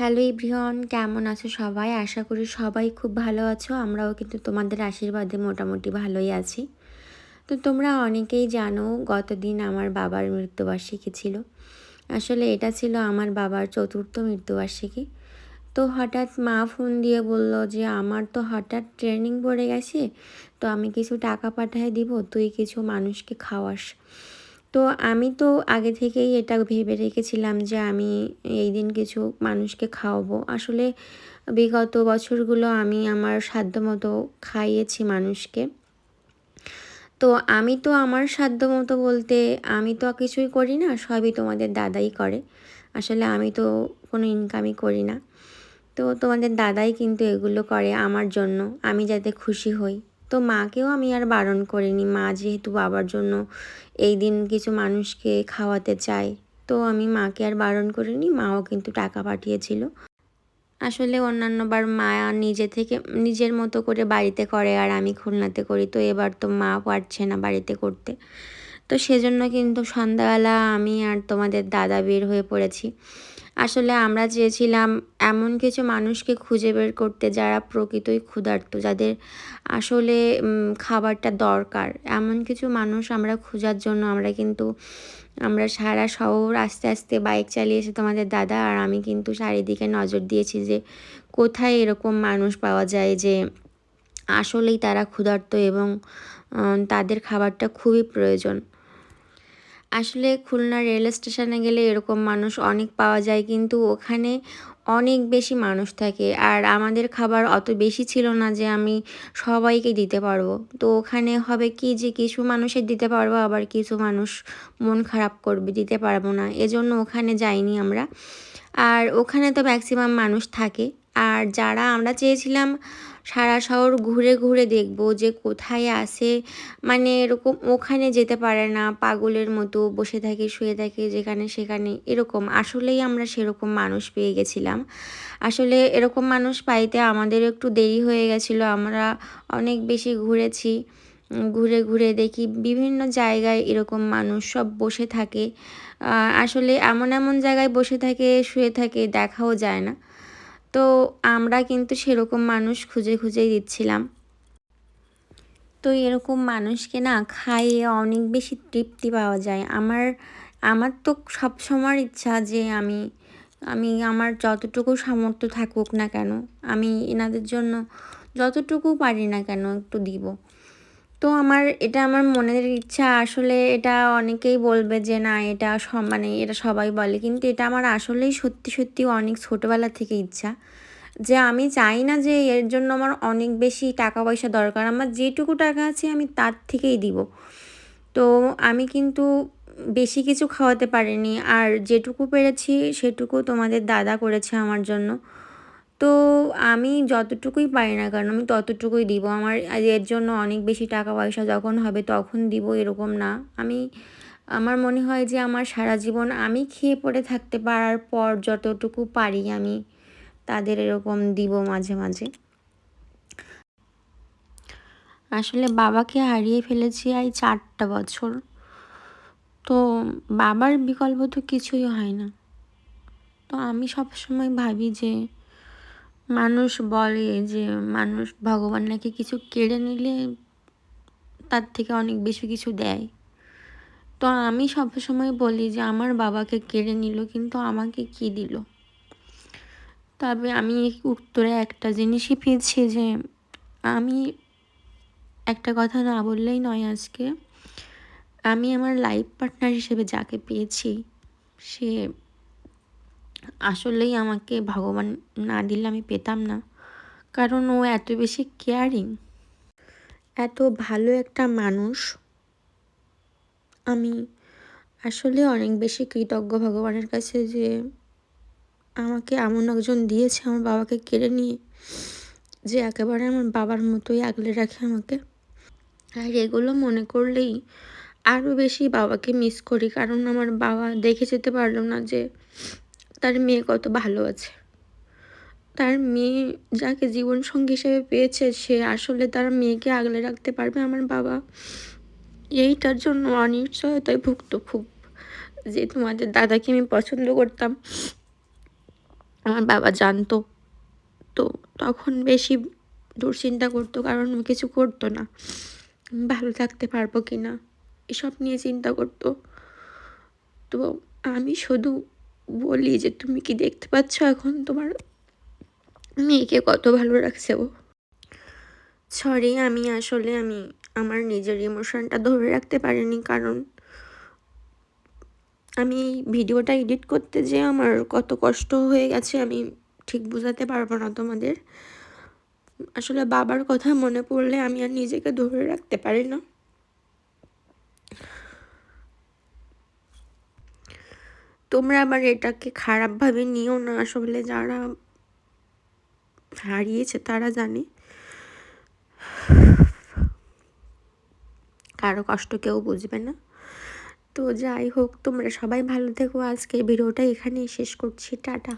Hello ইব্রিয়ন কেমন আছো সবাই? আশা করি সবাই খুব ভালো আছো। আমরাও কিন্তু তোমাদের আশীর্বাদে মোটামুটি ভালোই আছি। তো তোমরা অনেকেই জানো, গতদিন আমার বাবার মৃত্যুবার্ষিকী ছিল। আসলে এটা ছিল আমার বাবার চতুর্থ মৃত্যুবার্ষিকী। তো হঠাৎ মা ফোন দিয়ে বলল যে, আমার তো হঠাৎ ট্রেনিং পড়ে গেছে, তো আমি কিছু টাকা পাঠিয়ে দিব, তুই কিছু মানুষকে খাওয়াস। তো আমি তো আগে থেকেই এটা ভেবে রেখেছিলাম যে আমি এই দিন কিছু মানুষকে খাওয়াবো। আসলে বিগত বছরগুলো আমি আমার সাধ্য মতো খাইয়েছি মানুষকে। তো আমি তো আমার সাধ্য মতো বলতে আমি তো কিছুই করি না, সবই তোমাদের দাদাই করে। আসলে আমি তো কোনো ইনকামই করি না। তো তোমাদের দাদাই কিন্তু এগুলো করে আমার জন্য। আমি যাতে খুশি হই। তো মাকেও আমি আর বারণ করিনি। মা যেহেতু বাবার জন্য এই দিন কিছু মানুষকে খাওয়াতে চায়, তো আমি মাকে আর বারণ করিনি, মাও কিন্তু টাকা পাঠিয়েছিল। আসলে অন্যান্যবার মা নিজে থেকে, নিজের মতো করে বাড়িতে করে আর আমি খুলনাতে করি, তো এবার তো মা পারছে না বাড়িতে করতে। তো সেজন্য কিন্তু সন্ধ্যাবেলা আমি আর তোমাদের দাদা বের হয়ে পড়েছি। আসলে আমরা চেয়েছিলাম এমন কিছু মানুষকে খুঁজে বের করতে যারা প্রকৃতই ক্ষুধার্ত, যাদের আসলে খাবারটা দরকার। এমন কিছু মানুষ আমরা খোঁজার জন্য আমরা কিন্তু, আমরা সারা শহর আস্তে আস্তে বাইক চালিয়েছে তোমাদের দাদা আর আমি কিন্তু চারিদিকে নজর দিয়েছি যে কোথায় এরকম মানুষ পাওয়া যায় যে আসলেই তারা ক্ষুধার্ত এবং তাদের খাবারটা খুবই প্রয়োজন। আসলে খুলনা রেল স্টেশনে গেলে এরকম মানুষ অনেক পাওয়া যায়, কিন্তু ওখানে অনেক বেশি মানুষ থাকে। আর আমাদের খাবার অত বেশি ছিল না যে আমি সবাইকে দিতে পারব। তো ওখানে হবে কি যে কিছু মানুষের দিতে পারব, আবার কিছু মানুষ মন খারাপ করবে, দিতে পারব না। এজন্য ওখানে যাইনি আমরা। আর ওখানে তো ম্যাক্সিমাম মানুষ থাকে। আর যারা আমরা চেয়েছিলাম সারা শহর ঘুরে ঘুরে দেখব যে কোথায় আসে মানে এরকম ওখানে যেতে পারে না, পাগলের মতো বসে থাকে, শুয়ে থাকে যেখানে সেখানে। এরকম আসলেই আমরা সেরকম মানুষ পেয়ে গেছিলাম। আসলে এরকম মানুষ পাইতে আমাদের একটু দেরি হয়ে গেছিল। আমরা অনেক বেশি ঘুরেছি, ঘুরে ঘুরে দেখি বিভিন্ন জায়গায় এরকম মানুষ সব বসে থাকে। আসলে এমন এমন জায়গায় বসে থাকে, শুয়ে থাকে, দেখাও যায় না। তো আমরা কিন্তু সেরকম মানুষ খুঁজে খুঁজেই দিচ্ছিলাম। তো এরকম মানুষকে না খাইয়ে অনেক বেশি তৃপ্তি পাওয়া যায়। আমার আমার তো সব সময় ইচ্ছা যে আমি আমি আমার যতটুকু সামর্থ্য থাকুক না কেন, আমি এনাদের জন্য যতটুকু পারি না কেন একটু দিব। তো আমার এটা আমার মনের ইচ্ছা। আসলে এটা অনেকেই বলবে যে, না, এটা মানে এটা সবাই বলে। কিন্তু এটা আমার আসলেই সত্যি সত্যি অনেক ছোটোবেলা থেকে ইচ্ছা। যে আমি চাই না যে এর জন্য আমার অনেক বেশি টাকা পয়সা দরকার। আমার যেটুকু টাকা আছে আমি তার থেকেই দিব। তো আমি কিন্তু বেশি কিছু খাওয়াতে পারিনি। আর যেটুকু পেরেছি সেটুকু তোমাদের দাদা করেছে আমার জন্য। তো আমি যতটুকুই পারি না কারণ আমি ততটুকুই দিব। আমার এর জন্য অনেক বেশি টাকা পয়সা যখন হবে তখন দিব, এরকম না। আমি, আমার মনে হয় যে আমার সারা জীবন আমি খেয়ে পড়ে থাকতে পারার পর যতটুকু পারি আমি তাদের এরকম দিব মাঝে মাঝে। আসলে বাবাকে হারিয়ে ফেলেছি এই চারটা বছর। তো বাবার বিকল্প তো কিছুই হয় না। তো আমি সবসময় ভাবি যে মানুষ বলে যে মানুষ ভগবান নাকি কিছু কেড়ে নিলে তার থেকে অনেক বেশি কিছু দেয়। তো আমি সবসময় বলি যে আমার বাবাকে কেড়ে নিল, কিন্তু আমাকে কি দিল? তবে আমি উত্তরে একটা জিনিসই পেয়েছি যে আমি একটা কথা না বললেই নয় আজকে, আমি আমার লাইফ পার্টনার হিসেবে যাকে পেয়েছি, সে আসলেই আমাকে ভগবান না দিলে আমি পেতাম না। কারণ ও এত বেশি কেয়ারিং এত ভালো একটা মানুষ। আমি আসলে অনেক বেশি কৃতজ্ঞ ভগবানের কাছে যে আমাকে এমন একজন দিয়েছে, আমার বাবাকে কেড়ে নিয়ে, যে একেবারে আমার বাবার মতোই আগলে রাখে আমাকে। আর এগুলো মনে করলেই আরও বেশি বাবাকে মিস করি, কারণ আমার বাবা দেখে যেতে পারল না যে তার মেয়ে কত ভালো আছে। তার মেয়ে যাকে জীবনসঙ্গী হিসেবে পেয়েছে, সে আসলে তার মেয়েকে আগলে রাখতে পারবে আমার বাবা। এইটার জন্য অনিশ্চয়তায় ভুক্ত খুব যে তোমাদের দাদাকে আমি পছন্দ করতাম, আমার বাবা জানতো। তো তখন বেশি দুশ্চিন্তা করতো, কারণ ও কিছু করতো না। ভালো থাকতে পারব কি না এসব নিয়ে চিন্তা করতো। তো আমি শুধু বলি যে, তুমি কি দেখতে পাচ্ছ এখন তোমার মেয়েকে কত ভালো রাখছে ও? সরি আমি আসলে, আমি আমার নিজের ইমোশনটা ধরে রাখতে পারিনি, কারণ আমি এই ভিডিওটা এডিট করতে যে আমার কত কষ্ট হয়ে গেছে, আমি ঠিক বোঝাতে পারব না তোমাদের। আসলে বাবার কথা মনে পড়লে আমি আর নিজেকে ধরে রাখতে পারি না। তোমরা আবার এটাকে খারাপভাবে নিও না। আসলে যারা হারিয়েছে তারা জানে। কারও কষ্ট কেউ বুঝবে না। তো যাই হোক, তোমরা সবাই ভালো থেকো। আজকের ভিডিওটা এখানেই শেষ করছি। টাটা।